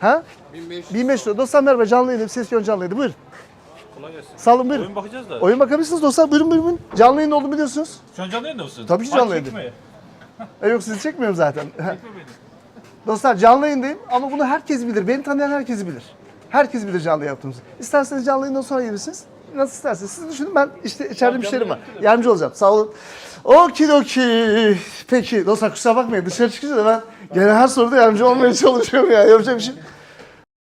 Ha? 1500. 1500 lira. Dostlar merhaba canlı yayındayım. Ses yön canlı yayında. Buyurun. Kolay gelsin. Salın buyurun. Oyun bakacağız da. Oyun bakabilirsiniz dostlar. Buyurun buyurun. buyurun. Canlı yayında olduğumu biliyorsunuz. Şu an canlı yayında mısın? Tabii ki canlı çekme. E yok sizi çekmiyorum zaten. Çekme beni. Dostlar canlı yayındayım ama bunu herkes bilir. Beni tanıyan herkes bilir. Herkes bilir canlı yaptığımızı. İsterseniz canlı yayından sonra gelirsiniz. Nasıl isterseniz. Siz düşünün ben işte içeride müşterim var. Yardımcı olacağım. Sağ olun. Okidoki. Peki dostlar kusura bakmayın dışarı çıkınca da ben gene her soruda yardımcı olmaya çalışıyorum ya. Yapacak bir şey.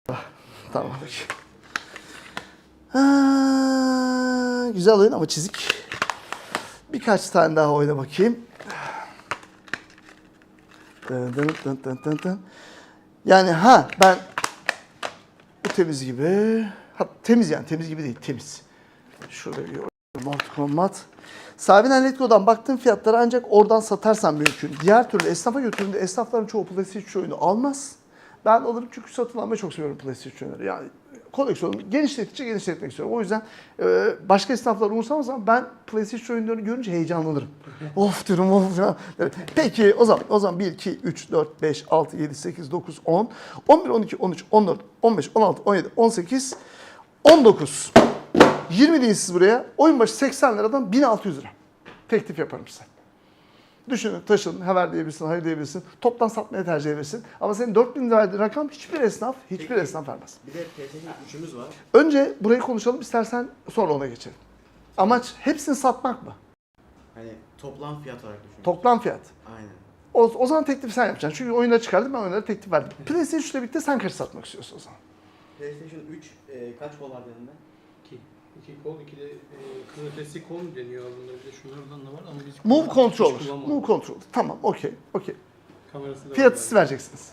Ah, Tamam. Ha, güzel oyun ama çizik. Birkaç tane daha oyna bakayım. Yani ha ben bu temiz gibi. Ha, temiz yani temiz gibi değil temiz. Şurada bir Mortal Kombat. Sabinen Letgo'dan baktığım fiyatlara ancak oradan satarsan mümkün. Diğer türlü esnafa götürdüğümde esnafların çoğu PlayStation oyunu almaz. Ben alırım çünkü satın almayı çok seviyorum PlayStation oyunları. Yani koleksiyonumu genişlettikçe genişletmek istiyorum. O yüzden e, başka esnaflar umursamaz ama ben PlayStation oyunlarını görünce heyecanlanırım. of diyorum of ya. Peki o zaman o zaman 1, 2, 3, 4, 5, 6, 7, 8, 9, 10, 11, 12, 13, 14, 15, 16, 17, 18, 19. 20 deyin siz buraya. Oyun başı 80 liradan 1600 lira. Teklif yaparım size. Düşünün, taşın, hever diyebilirsin, hayır diyebilirsin. Toptan satmaya tercih edebilirsin. Ama senin 4000 lira verdiğin rakam hiçbir esnaf, hiçbir Peki. esnaf vermez. Bir de PlayStation 3'ümüz var. Önce burayı konuşalım, istersen sonra ona geçelim. Amaç hepsini satmak mı? Hani toplam fiyat olarak düşünün. Toplam fiyat. Aynen. O, o zaman teklifi sen yapacaksın. Çünkü oyunları çıkardım, ben oyunlara teklif verdim. PlayStation 3 ile birlikte sen kaç satmak istiyorsun o zaman? PlayStation 3 e, kaç kol var yanında? 2. 2 kol, 2 de e, kol mu deniyor bunda bir de şunlardan da var ama biz Move kullan- controller. hiç kullanmadık. Move controller. Tamam, okey, okey. Kamerası da Fiyatı siz vereceksiniz.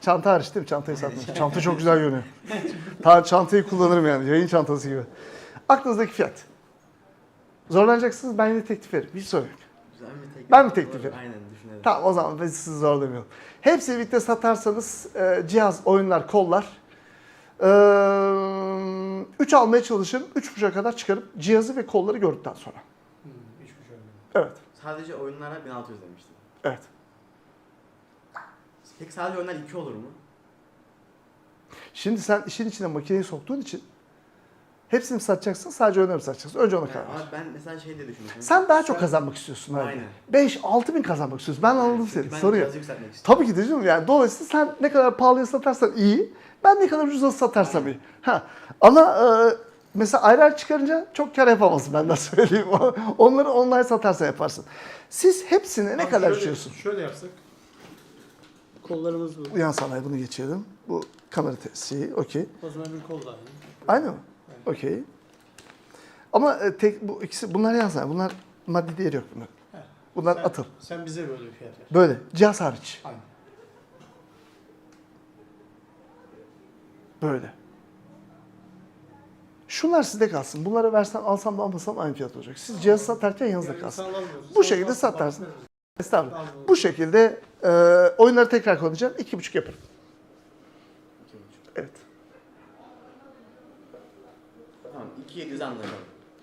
Çanta hariç değil mi? Çantayı satmıyorum. Çanta çok güzel görünüyor. Ta çantayı kullanırım yani. Yayın çantası gibi. Aklınızdaki fiyat. Zorlanacaksınız ben yine teklif veririm. Hiç sorun yok. Güzel bir teklif. Ben mi teklif edeyim? Aynen düşünelim. Tamam o zaman ben sizi zorlamıyorum. Hepsi birlikte satarsanız e, cihaz, oyunlar, kollar. 3 almaya çalışırım. 3.5'a kadar çıkarıp cihazı ve kolları gördükten sonra. Hmm, hiçbir şey olmadı. Evet. Sadece oyunlara 1600 demiştim. Evet. Peki sadece oyunlar 2 olur mu? Şimdi sen işin içine makineyi soktuğun için hepsini mi satacaksın, sadece mı satacaksın? Önce ona karar ver. ama ben mesela şey de düşünüyorum. Sen daha çok kazanmak istiyorsun abi. Aynen. 5 6 bin kazanmak istiyorsun. Ben anladım seni. Ben Soru yok. yükseltmek istiyorum. Tabii ki de canım yani dolayısıyla sen ne kadar pahalıya satarsan iyi. Ben ne kadar ucuza satarsam iyi. Ha. Ama e, mesela ayrı ayrı çıkarınca çok kar yapamazsın ben de söyleyeyim. Onları online satarsan yaparsın. Siz hepsine ne Abi kadar şöyle- düşüyorsun? Şöyle yapsak. Kollarımız bu. Uyan sanayi bunu geçirelim. Bu kamera testi, okey. O zaman bir kol da aynı. Aynı mı? Okey. Ama e, tek, bu ikisi bunlar sanayi. Bunlar maddi değeri yok bunlar. Bunlar Sen- atıl. Sen bize böyle bir fiyat ver. Böyle. Cihaz hariç. Aynen. Böyle. Şunlar sizde kalsın. Bunları versen alsam da almasam aynı fiyat olacak. Siz cihazı satarken yanınızda Yani kalsın. Bu şekilde satarsın. Estağfurullah. Bu şekilde e, oyunları tekrar konuşacağım. İki buçuk yaparım. 2,5. Evet. Tamam 2700 anladım.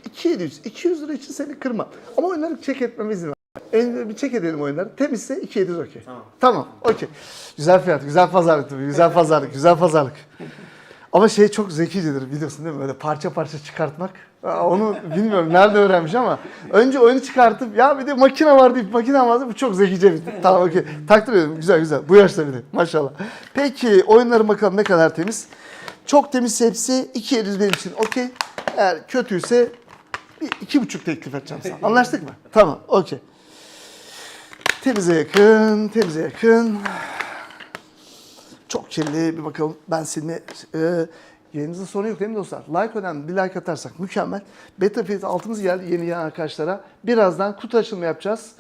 2700. 200 lira için seni kırma. Ama oyunları çek etmeme izin ver. En, bir çek edelim oyunları. Temizse 2700 okey. Tamam. Tamam. Okey. Güzel fiyat. Güzel pazarlık tabii. Güzel pazarlık. Güzel pazarlık. Ama şey çok zekicedir biliyorsun değil mi? Böyle parça parça çıkartmak. Onu bilmiyorum nerede öğrenmiş ama önce oyunu çıkartıp ya bir de makine var deyip makine var bu çok zekice bir Tamam okey. Takdir ediyorum. Güzel güzel. Bu yaşta bir de maşallah. Peki oyunları bakalım ne kadar temiz. Çok temizse hepsi 2700 benim için okey. Eğer kötüyse bir iki buçuk teklif edeceğim sana. Anlaştık mı? Tamam okey. Temize yakın, temize yakın. Çok kirli bir bakalım. Ben silme... E, yayınınızda sorun yok değil mi dostlar? Like önemli. Bir like atarsak mükemmel. Battlefield altımız geldi yeni gelen arkadaşlara. Birazdan kutu açılımı yapacağız.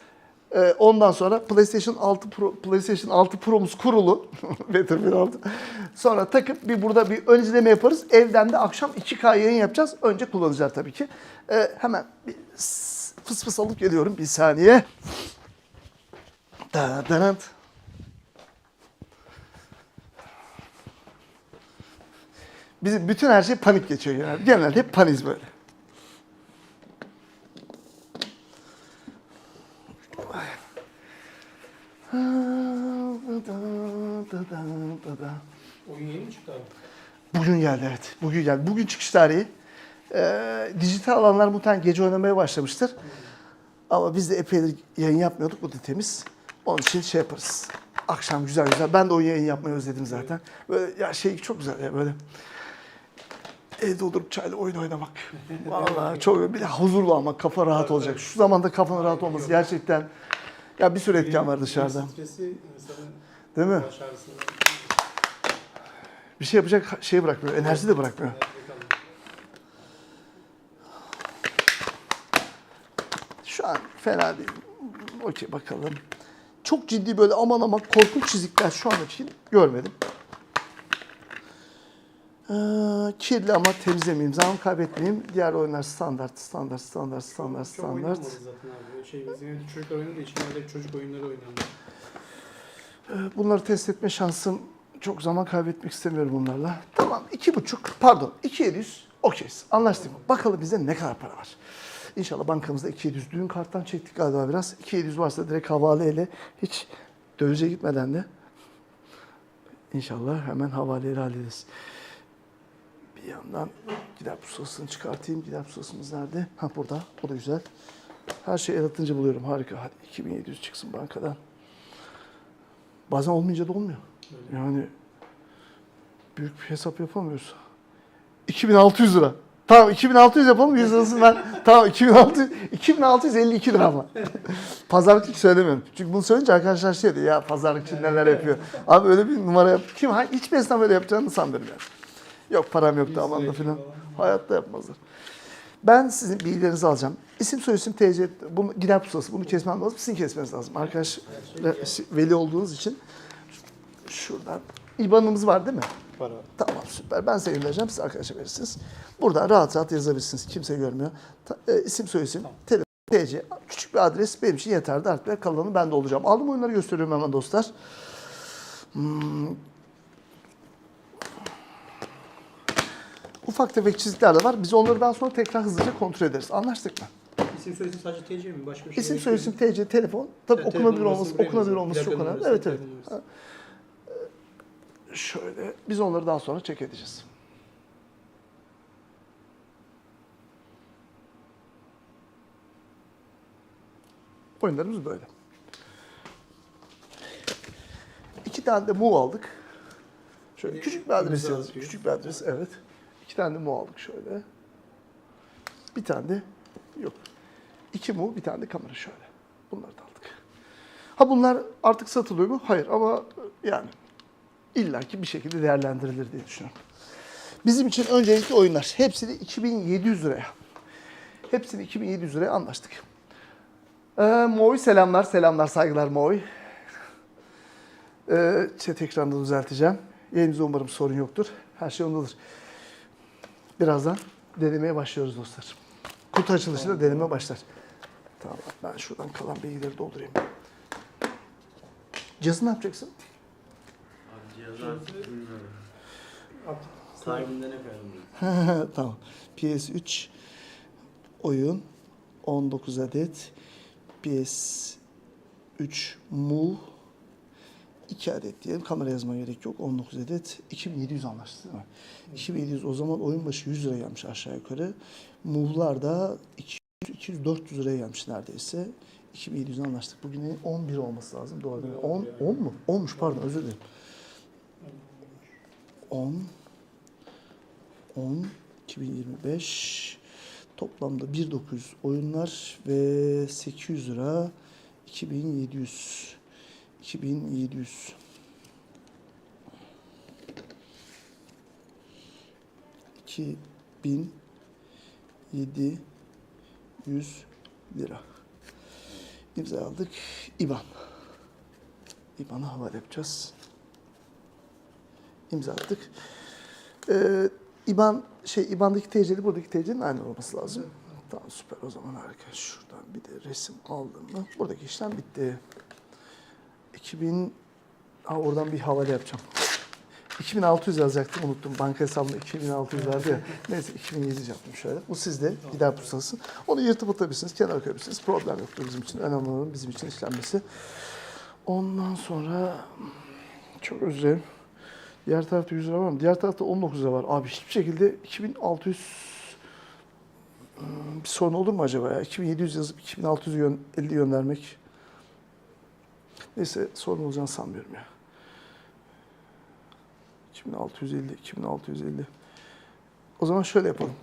E, ondan sonra PlayStation 6 Pro, PlayStation 6 Pro'muz kurulu. Battlefield 6. Sonra takıp bir burada bir ön izleme yaparız. Evden de akşam 2K yayın yapacağız. Önce kullanacağız tabii ki. E, hemen bir fıs fıs alıp geliyorum. Bir saniye. Da, da. Bizim bütün her şey panik geçiyor genelde. Genelde hep paniz böyle. da da da da. Oyun yeni mi çıktı abi? Bugün geldi evet. Bugün geldi. Bugün çıkış tarihi. Ee, dijital alanlar muhtemelen gece oynamaya başlamıştır. Ama biz de epeydir yayın yapmıyorduk. Bu da temiz. Onun için şey yaparız. Akşam güzel güzel. Ben de o yayın yapmayı özledim zaten. Böyle ya şey çok güzel ya böyle. Evde oturup çayla oyun oynamak. Vallahi çok bir de huzurlu olmak, kafa rahat olacak. Şu zamanda kafanın rahat olması gerçekten ya bir sürü etken var dışarıda. Stresi insanın Değil mi? baş Bir şey yapacak şey bırakmıyor, enerji de bırakmıyor. Şu an fena değil. Okey bakalım. Çok ciddi böyle aman aman korkunç çizikler şu an için görmedim. Ee, kirli ama temizlemeyeyim, zaman kaybetmeyeyim. Diğer oyunlar standart, standart, standart, standart, Çok standart. zaten abi. Şey, bizim evde çocuklar oynadığı için evde çocuk oyunları oynandı. Ee, Bunları test etme şansım çok zaman kaybetmek istemiyorum bunlarla. Tamam iki buçuk pardon iki yüz okeyiz anlaştık. Bakalım bizde ne kadar para var. İnşallah bankamızda 2700 düğün karttan çektik galiba biraz. 2700 varsa direkt havaleyle hiç dövize gitmeden de inşallah hemen havaleyle hallederiz. Bir yandan gider pusulasını çıkartayım. Gider pusulasımız nerede? Ha burada. O da güzel. Her şeyi el atınca buluyorum. Harika. Hadi 2700 çıksın bankadan. Bazen olmayınca da olmuyor. Yani büyük bir hesap yapamıyoruz. 2600 lira. Tamam 2600 yapalım 100 lirasını ben. Tamam 2600 2652 lira ama. Pazarlık hiç söylemiyorum. Çünkü bunu söyleyince arkadaşlar şey diyor ya pazarlıkçı neler yapıyor. Abi öyle bir numara yap. Kim ha hiçbir esnaf öyle yapacağını sanmıyorum yani. Yok param yok da aman da filan. Hayatta yapmazlar. Ben sizin bilgilerinizi alacağım. İsim soyisim TC, bunu gider pusulası, bunu kesmem lazım, sizin kesmeniz lazım. Arkadaş veli olduğunuz için şuradan IBAN'ımız var değil mi? Para. Tamam süper. Ben size göndereceğim. Siz arkadaşa verirsiniz. Buradan rahat rahat yazabilirsiniz. Kimse görmüyor. Ta, e, isim soyisim, telefon, TC, küçük bir adres benim için yeterli. Artık kalanı ben de olacağım. Aldım oyunları gösteriyorum hemen dostlar. Hmm. Ufak tefek çizikler de var. Biz onları daha sonra tekrar hızlıca kontrol ederiz. Anlaştık mı? İsim soyisim sadece TC mi? Başka bir şey İsim yok. soyisim, TC, telefon. Tabii Evet, okunabilir olması, buraya okunabilir yazın. olması çok önemli. numarası, Evet evet. telefon numarası. Şöyle biz onları daha sonra çek edeceğiz. Oyunlarımız böyle. İki tane de move aldık. Şöyle Bir de küçük bir adres yazdık. atıyor. Küçük bir adres evet. İki tane de move aldık şöyle. Bir tane de yok. İki move bir tane de kamera şöyle. Bunları da aldık. Ha bunlar artık satılıyor mu? Hayır ama yani illaki bir şekilde değerlendirilir diye düşünüyorum. Bizim için öncelikli oyunlar. Hepsini 2700 liraya. Hepsini 2700 liraya anlaştık. Ee, Moy selamlar, selamlar, saygılar Moy. Ee, chat ekranını düzelteceğim. Yayınımızda umarım sorun yoktur. Her şey ondadır. Birazdan denemeye başlıyoruz dostlar. Kutu açılışında deneme başlar. Tamam ben şuradan kalan bilgileri doldurayım. Cihazı ne yapacaksın? Abi bilmiyorum. Sahibinden ne koyalım? tamam. PS3 oyun 19 adet. PS3 Move 2 adet diyelim. Kamera yazma gerek yok. 19 adet. 2700 anlaştı değil mi? 2700 o zaman oyun başı 100 lira gelmiş aşağı yukarı. Move'lar da 200-400 liraya gelmiş neredeyse. 2700 anlaştık. Bugün 11 olması lazım. Doğru değil mi? 10, 10 mu? 10'muş pardon özür dilerim. 10 10 2025 toplamda 1900 oyunlar ve 800 lira 2700 2700 2700 lira. İmza aldık. İBAN. İBAN'a havale yapacağız. İmza attık. Ee, İBAN şey İBAN'daki TC'li buradaki TC'nin aynı olması lazım. Tamam süper o zaman harika. Şuradan bir de resim aldım mı? Buradaki işlem bitti. 2000 ha oradan bir havale yapacağım. 2600 yazacaktım unuttum. Banka hesabımda 2600 vardı ya. Neyse 2700 yaptım şöyle. Bu sizde gider pusulası. Onu yırtıp atabilirsiniz, kenara koyabilirsiniz. Problem yoktur bizim için. Önemli olan bizim için işlenmesi. Ondan sonra çok özür. Diğer tarafta 100 lira var mı? Diğer tarafta 19 lira var. Abi hiçbir şekilde 2600 Hmm, bir sorun olur mu acaba ya? 2700 yazıp 2650 göndermek. Neyse sorun olacağını sanmıyorum ya. 2650, 2650. O zaman şöyle yapalım.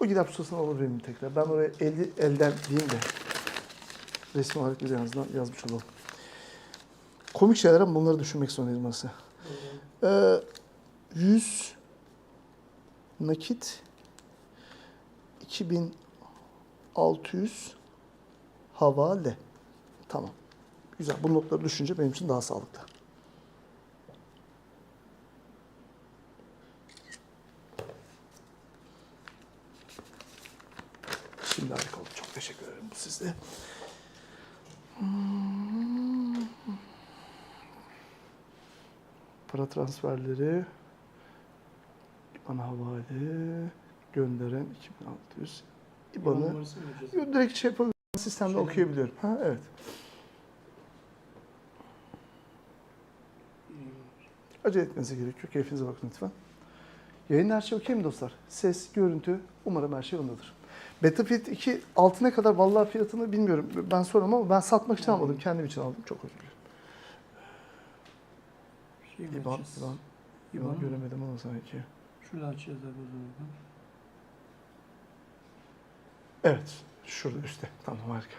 O gider pusulasını alır benim tekrar. Ben oraya eli, elden diyeyim de resim olarak biz en azından yazmış olalım. Komik şeyler ama bunları düşünmek zorundayız masa. Ee, 100 nakit 2600 havale. Tamam. Güzel. Bu notları düşünce benim için daha sağlıklı. Şimdi harika oldu. Çok teşekkür ederim bu sizde. Para transferleri bana havale gönderen 2600 İban İBAN'ı direkt şey yapabiliyorum. Sistemde Şeyden- okuyabiliyorum. Ha evet. Acele etmenize gerek yok. Keyfinize bakın lütfen. Yayın her şey okey mi dostlar? Ses, görüntü, umarım her şey yolundadır. Battlefield 2 altına kadar vallahi fiyatını bilmiyorum. Ben soramam ama ben satmak için almadım. Kendim için aldım. Çok özür dilerim. Şey mi İban? İban, İban göremedim ama sanki. Şurada açacağız abi o zaman. Evet. Şurada üstte. Tamam harika.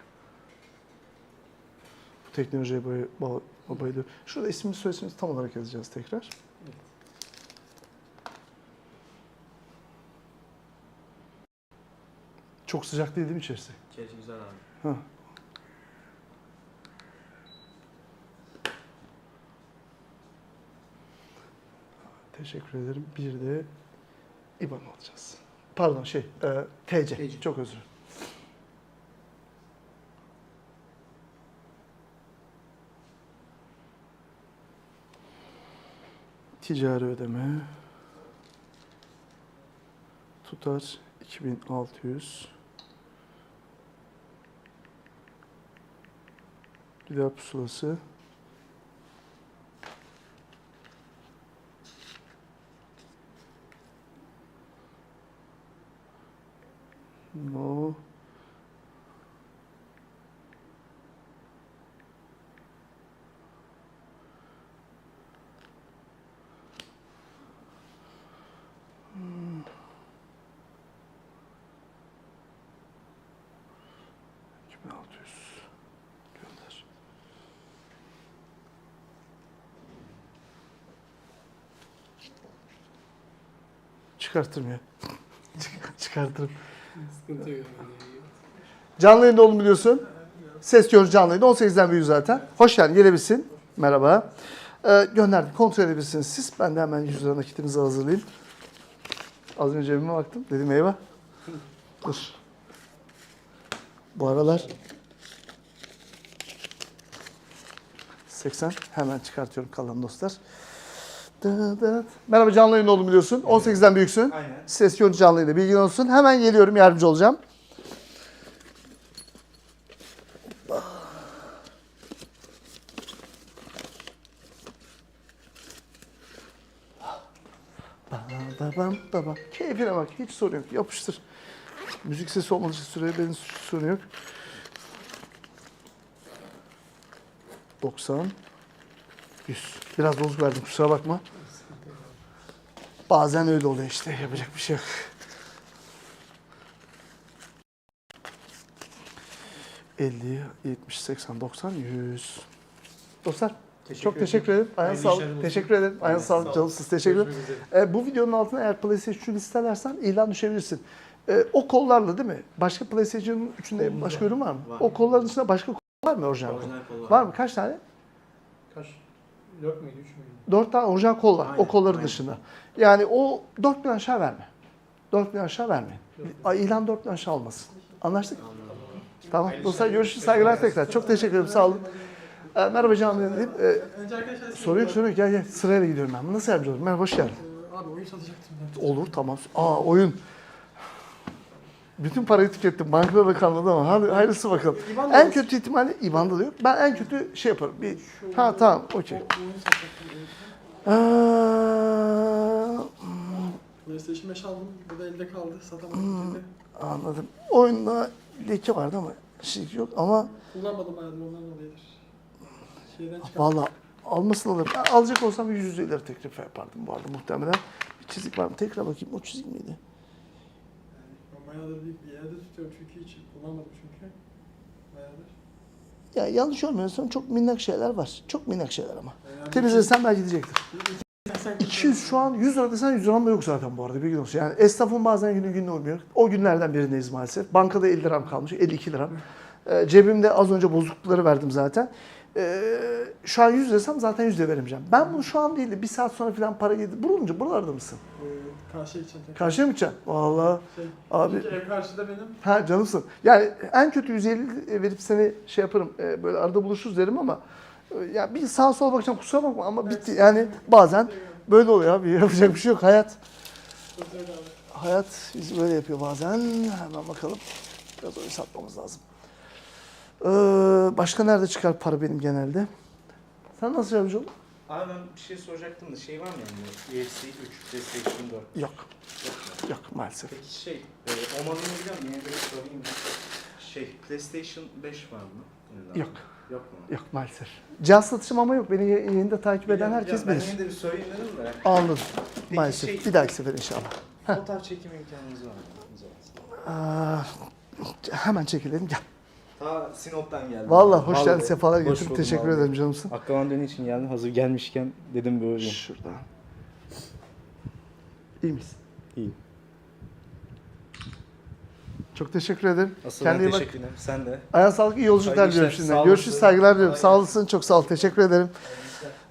Bu teknolojiye bay, bay, bayılıyorum. Şurada ismini soyismini tam olarak yazacağız tekrar. Çok sıcak değil değil mi içerisi? İçerisi güzel abi. Ha. Teşekkür ederim. Bir de IBAN alacağız. Pardon şey, e, TC. TC. Çok özür dilerim. Ticari ödeme. Tutar 2600. Gider pusulası. No. 2600 gönder. Çıkartırım ya. Çık- Çıkartırım. Sıkıntı yok. Canlı yayında oğlum biliyorsun. Ses görüntü canlı yayında. 18'den büyüğü zaten. Hoş geldin. Gelebilsin. Merhaba. Ee, gönderdim. Kontrol edebilirsiniz siz. Ben de hemen 100 lira nakitinizi hazırlayayım. Az önce cebime baktım. Dedim eyvah. Dur. Bu aralar 80. Hemen çıkartıyorum kalan dostlar. Merhaba canlı yayında oğlum biliyorsun. 18'den büyüksün. Aynen. Ses görüntü canlı yayında bilgin olsun. Hemen geliyorum yardımcı olacağım. Babam babam. Keyfine bak. Hiç sorun yok. Yapıştır. Müzik sesi olmadığı için süreye benim sorun yok. 90 100. Biraz bozuk verdim kusura bakma. Bazen öyle oluyor işte. Yapacak bir şey yok. ...50, 70, 80, 90, 100. Dostlar çok teşekkür ederim. İşler sağlık. Teşekkür ederim. Sağ sağlık. ol. Canımsız. Teşekkür ederim. E, bu videonun altına eğer PlayStation 3'ü listelersen ilan düşebilirsin. E, o kollarla değil mi? Başka PlayStation'ın üçünde Kolunda. başka ürün var mı? Var. O kolların dışında başka kol var mı orijinal? Orijinal kol var. Var mı? Kaç tane? Kaç? 4 müydü 3 müydü? Dört tane orijinal kol var. o Aynen, kolların aynen. dışında. Yani o dört bin aşağı verme. Dört bin aşağı verme. İlan dört bin aşağı olmasın. Anlaştık? Tamam. Dostlar görüşürüz. Saygılar tekrar. Çok teşekkür ederim. Sağ olun. E, merhaba canım dedim. E, Önce arkadaşlar sorun yok sorun yok. Gel gel. Sırayla gidiyorum ben. Nasıl yardımcı olurum? Merhaba hoş geldin. Abi oyun satacaktım ben. Olur tamam. Aa oyun. Bütün parayı tükettim. Bankada da kalmadı ama hadi hayırlısı bakalım. İban En da- kötü ihtimalle IBAN'da da yok. Ben en kötü şey yaparım. Bir, ha tamam okey. Ee, PlayStation 5 aldım. Bu da elde kaldı. Hmm. Satamadım. dedi. anladım. Oyunda leke vardı ama şey yok ama Kullanmadım bayağıdır ondan dolayıdır. Şeyden çıkardım. Valla almasın alırım. Ben alacak olsam 100 lira teklif yapardım bu arada muhtemelen. Bir çizik var mı? Tekrar bakayım. O çizik miydi? Bayağıdır bir, bir yerde tutuyorum çünkü hiç kullanmadım çünkü. Bayağıdır. Ya yanlış olmuyorsam çok minnak şeyler var. Çok minnak şeyler ama. Yani Temizlesem belki gidecektir. Sen 200 şu an 100 lira desen 100 liram da yok zaten bu arada bilgin olsun. Yani esnafın bazen günü gününe uymuyor. O günlerden birindeyiz maalesef. Bankada 50 liram kalmış, 52 liram. Ee, cebimde az önce bozuklukları verdim zaten. Ee, şu an 100 desem zaten 100 de veremeyeceğim. Ben bunu şu an değil de bir saat sonra falan para yedi. Bulunca buralarda mısın? Ee, karşıya gideceğim tekrar. Karşıya mı gideceksin? Valla. Şey, Abi-. Ev karşıda benim. Ha canımsın. Yani en kötü 150 verip seni şey yaparım. e, böyle arada buluşuruz derim ama e, ya bir sağa sola bakacağım kusura bakma ama bitti. Yani bazen böyle oluyor abi. Yapacak bir şey yok. Hayat hayat bizi böyle yapıyor bazen. Hemen bakalım. Biraz oyun satmamız lazım. Ee, başka nerede çıkar para benim genelde? Sen nasıl yardımcı oldun? Abi ben bir şey soracaktım da şey var mı yani UFC 3, PlayStation 4 Yok. yok mu? Yok maalesef. Peki şey, e, Oman'ın biliyorum yine de sorayım. Şey, PlayStation 5 var mı? Abi? Yok. Yok mu? Yok maalesef. Cihaz satışım ama yok. Beni yayında takip eden herkes Ben bilir. yine de bir sorayım dedim de. Anladım. Peki Maalesef. şey- Bir dahaki sefer inşallah. Fotoğraf çekim imkanınız var mı? Aa, hemen çekilelim gel. Ta Sinop'tan geldim. Vallahi hoş geldin, sefalar buldum Teşekkür ederim canımsın. Aklıma dönü için geldim. Hazır gelmişken dedim uğrayayım. Şuradan. İyi misin? İyi. Çok teşekkür ederim. Asıl Kendine ben bak. teşekkür ederim. Sen de. Ayağına sağlık, iyi yolculuklar diliyorum şimdiden. Görüşürüz, saygılar diliyorum. Sağ olasın, çok sağ ol. Teşekkür ederim.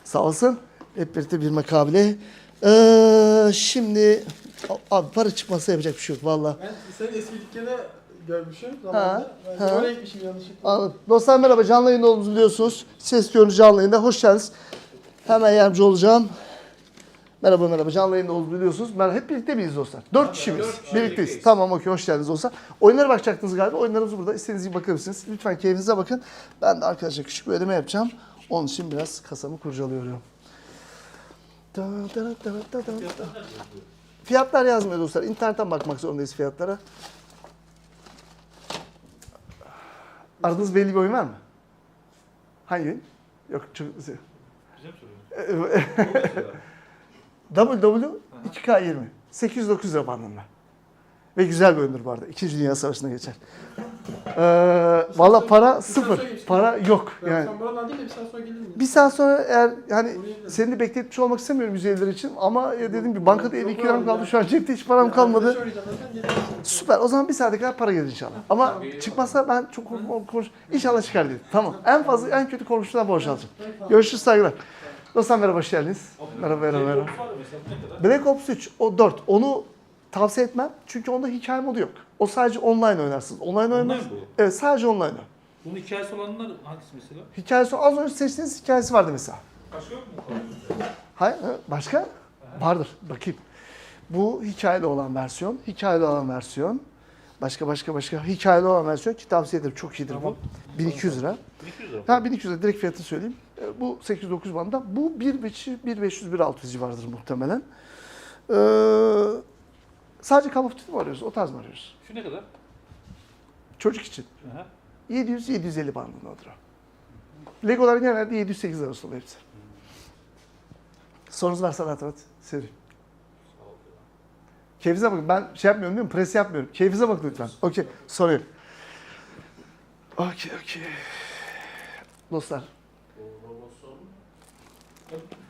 Sağ olasın. Hep birlikte bir makabile. Ee, şimdi abi para çıkmasa yapacak bir şey yok valla. Ben senin eski dükkanı görmüşüm zamanında. Ben de ha. oraya gitmişim yanlışlıkla. Anladım. Dostlar merhaba, canlı yayında olduğumuzu biliyorsunuz. Ses görüntü canlı yayında. Hoş geldiniz. Hemen yardımcı olacağım. Merhaba merhaba, canlı yayında olduğumuzu biliyorsunuz. Merhaba, hep birlikte miyiz dostlar? Dört kişi miyiz? birlikteyiz. Tamam okey, hoş geldiniz dostlar. Oyunlara bakacaktınız galiba. Oyunlarımız burada. İstediğiniz gibi bakabilirsiniz. Lütfen keyfinize bakın. Ben de arkadaşlar küçük bir ödeme yapacağım. Onun için biraz kasamı kurcalıyorum. Da, da, da, da, da, da. Fiyatlar yazmıyor dostlar. İnternetten bakmak zorundayız fiyatlara. Aradığınız belli bir oyun var mı? Hangi oyun? Yok çok... Mi soruyorsun? WW 2K20. 809 lira bandında. Ve güzel bir oyundur bu arada. İkinci Dünya Savaşı'na geçer. Ee, Valla para sıfır. Para yok. Yani Sen buradan değil de bir saat sonra gelir miyim? bir saat sonra eğer yani seni de bekletmiş olmak istemiyorum 150 lira için ama ya dediğim gibi bankada 52 liram kaldı şu an cepte hiç param kalmadı. Süper. O zaman bir saate kadar para gelir inşallah. Ama çıkmazsa ben çok konuş. İnşallah çıkar diye. Tamam. En fazla en kötü komşudan borç alacağım. Görüşürüz saygılar. Dostlar merhaba hoş geldiniz. Merhaba merhaba merhaba. Black Ops 3 o 4. Onu tavsiye etmem. Çünkü onda hikaye modu yok. O sadece online oynarsınız. Online Online oynamaz. bu. Evet sadece online. oynar. Bunun hikayesi olanlar hangisi mesela? Hikayesi az önce seçtiğiniz hikayesi vardı mesela. Başka yok mu? Hayır, ha, başka? Vardır. Bakayım. Bu hikayeli olan versiyon. Hikayeli olan versiyon. Başka başka başka hikayeli olan versiyon ki tavsiye ederim. Çok iyidir Tamam. bu. 1200 lira. 1200 lira. Ha 1200 lira direkt fiyatını söyleyeyim. E, Bu 809 bandında. Bu 1500 1500 1600 civarıdır muhtemelen. Ee, sadece Call of Duty mi arıyoruz? O tarz mı arıyoruz? Şu ne kadar? Çocuk için. Aha. 700-750 bandındadır o. Legolar genelde 708 arası oluyor hepsi. Sorunuz varsa rahat rahat seri. Keyfinize bakın. Ben şey yapmıyorum değil mi? Pres yapmıyorum. Keyfinize bakın lütfen. Okey. Sorun yok. Okey okey. Dostlar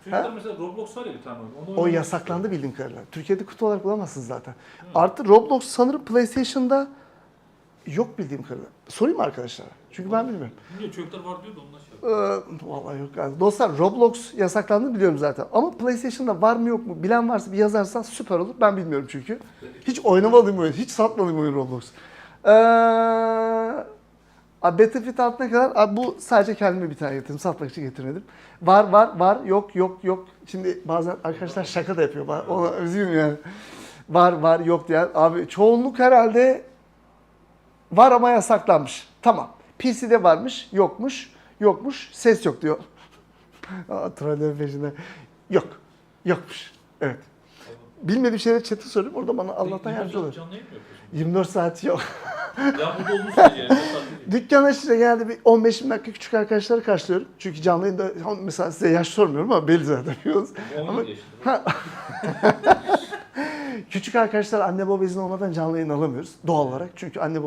Çocuklar mesela Roblox var ya bir tane oyun. Onu o yasaklandı bildiğim kadarıyla. Türkiye'de kutu olarak bulamazsınız zaten. Artı Roblox sanırım PlayStation'da yok bildiğim kadarıyla. Sorayım mı arkadaşlara? Çünkü ben bilmiyorum. Bilmiyorum çocuklar var diyor da ondan şey. Ee, vallahi yok yani. Dostlar Roblox yasaklandı biliyorum zaten. Ama PlayStation'da var mı yok mu bilen varsa bir yazarsa süper olur. Ben bilmiyorum çünkü. Hiç oynamadım oyun, hiç satmadım oyun Roblox. Ee, abi Battlefield altına kadar abi bu sadece kendime bir tane getirdim. Satmak için getirmedim. Var var var yok yok yok. Şimdi bazen arkadaşlar şaka da yapıyor. Ona üzgünüm yani. Var var yok diye. Abi çoğunluk herhalde Var ama yasaklanmış. Tamam. PC'de varmış, yokmuş, yokmuş, ses yok diyor. Trollerin peşinde. Yok, yokmuş. Evet. Bilmediğim şeyleri chat'e soruyorum. Orada bana Allah'tan yardımcı oluyor. Canlı yayın mı yapıyorsun? 24 saat yok. Ya burada sürece yani. mesela değil. Dükkan açınca genelde bir 15 dakika küçük arkadaşları karşılıyorum. Çünkü canlı yayında mesela size yaş sormuyorum ama belli zaten biliyorsunuz. 17 yaşında. Küçük arkadaşlar anne baba izni olmadan canlı yayın alamıyoruz doğal olarak. Çünkü anne baba